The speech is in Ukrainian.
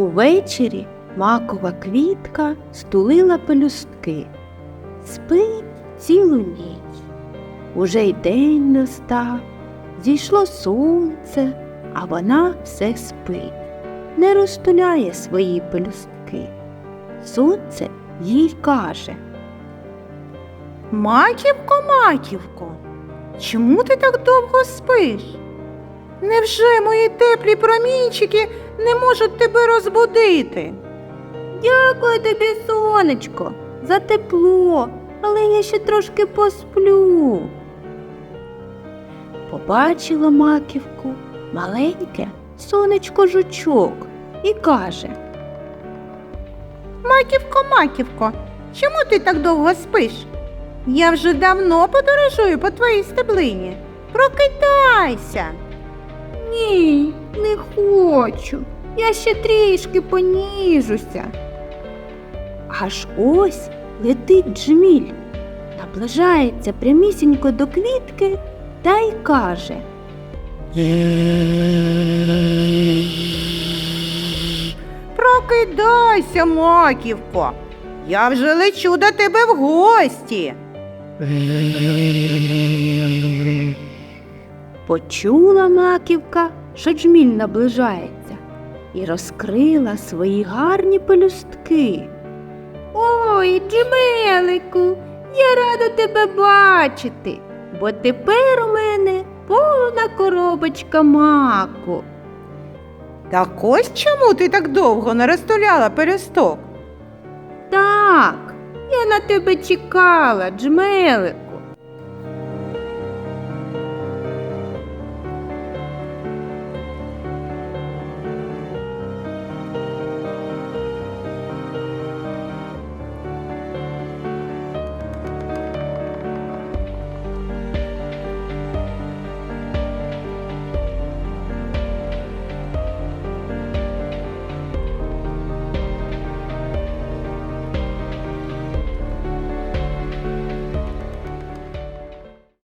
Увечері макова квітка стулила пелюстки. Спить цілу ніч. Уже й день настав, зійшло сонце, а вона все спить, не розтуляє свої пелюстки. Сонце їй каже. Маківко, маківко, чому ти так довго спиш? Невже мої теплі промінчики не можуть тебе розбудити? Дякую тобі, сонечко, за тепло, але я ще трошки посплю. Побачила маківку маленьке сонечко жучок і каже. Маківко, маківко, чому ти так довго спиш? Я вже давно подорожую по твоїй стеблині. Прокидайся. Ні, не хочу. Я ще трішки поніжуся. Аж ось летить джміль, наближається прямісінько до квітки та й каже. Прокидайся, маківко. Я вже лечу до тебе в гості. Почула маківка, що джміль наближається, і розкрила свої гарні пелюстки. Ой, джмелику, я рада тебе бачити, бо тепер у мене повна коробочка маку. Так ось чому ти так довго не розтуляла пелюсток? Так, я на тебе чекала, джмелику.